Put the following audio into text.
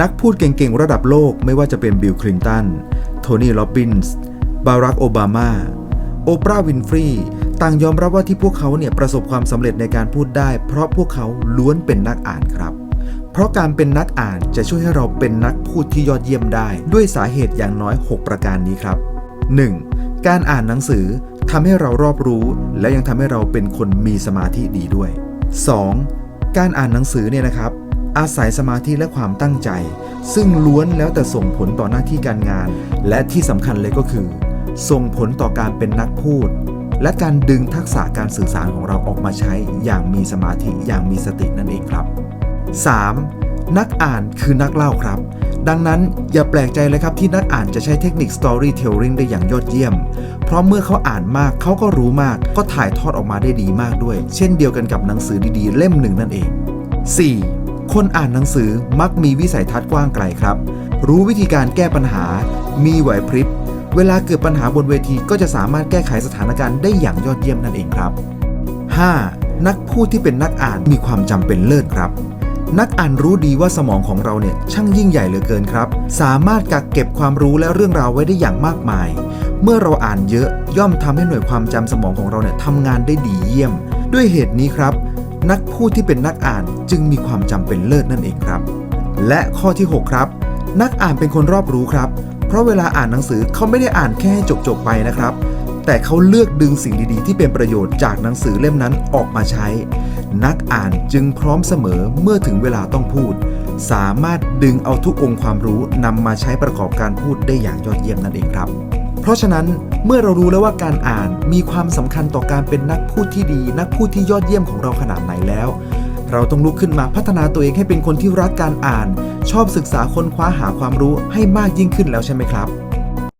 นักพูดเก่งๆ ระดับโลกไม่ว่าจะเป็นบิลคลินตัน โทนี่โรบินส์ บารัก โอบามา โอปราห์ วินฟรีต่างยอมรับว่าที่พวกเขาเนี่ยประสบความสำเร็จในการพูดได้ เพราะพวกเขาล้วนเป็นนักอ่านครับ เพราะการเป็นนักอ่านจะช่วยให้เราเป็นนักพูดที่ยอดเยี่ยมได้ ด้วยสาเหตุอย่างน้อย 6 ประการนี้ครับ 1. การอ่านหนังสือทำให้เรารอบรู้ และยังทำให้เราเป็นคนมีสมาธิดีด้วย 2. การอ่านหนังสือเนี่ยนะครับ อาศัยสมาธิและความตั้งใจ ซึ่งล้วนแล้วแต่ส่งผลต่อหน้าที่การงาน และที่สำคัญเลยก็คือ ส่งผลต่อการเป็นนักพูด และการดึงทักษะการสื่อสารของเราออกมาใช้อย่างมีสมาธิอย่างมีสตินั่นเองครับ 3. นักอ่านคือนักเล่าครับ ดังนั้นอย่าแปลกใจเลยครับที่นักอ่านจะใช้เทคนิค storytelling ได้อย่างยอดเยี่ยม เพราะเมื่อเขาอ่านมากเขาก็รู้มาก ก็ถ่ายทอดออกมาได้ดีมากด้วย เช่นเดียวกันกับหนังสือดีๆ เล่มหนึ่งนั่นเอง 4. คนอ่านหนังสือมักมีวิสัยทัศน์กว้างไกลครับ รู้วิธีการแก้ปัญหา มีไหวพริบ เวลาเกิดปัญหาบนเวทีก็จะสามารถแก้ไขสถานการณ์ได้อย่างยอดเยี่ยมนั่นเองครับ 5. นักพูดที่เป็นนักอ่านมีความจำเป็นเลิศครับ นักอ่านรู้ดีว่าสมองของเราเนี่ยช่างยิ่งใหญ่เหลือเกินครับ สามารถกักเก็บความรู้และเรื่องราวไว้ได้อย่างมากมาย เมื่อเราอ่านเยอะย่อมทำให้หน่วยความจำสมองของเราเนี่ยทำงานได้ดีเยี่ยม ด้วยเหตุนี้ครับ นักพูดที่เป็นนักอ่านจึงมีความจำเป็นเลิศนั่นเองครับ และข้อที่ 6 ครับ นักอ่านเป็นคนรอบรู้ครับ เพราะเวลาอ่านหนังสือเขาไม่ได้อ่านแค่ให้จบๆไปนะครับ แต่เขาเลือกดึงสิ่งดีๆ ที่เป็นประโยชน์จากหนังสือเล่มนั้นออกมาใช้ นักอ่านจึงพร้อมเสมอเมื่อถึงเวลาต้องพูด สามารถดึงเอาทุกองค์ความรู้นำมาใช้ประกอบการพูดได้อย่างยอดเยี่ยมนั่นเองครับ ราะฉะนั้นเมื่อเรารู้แล้วว่าการอ่านมีความสำคัญต่อการเป็นนักพูดที่ดี นักพูดที่ยอดเยี่ยมของเราขนาดไหนแล้ว เราต้องลุกขึ้นมาพัฒนาตัวเองให้เป็นคนที่รักการอ่าน ชอบศึกษาค้นคว้าหาความรู้ให้มากยิ่งขึ้นแล้วใช่ไหมครับ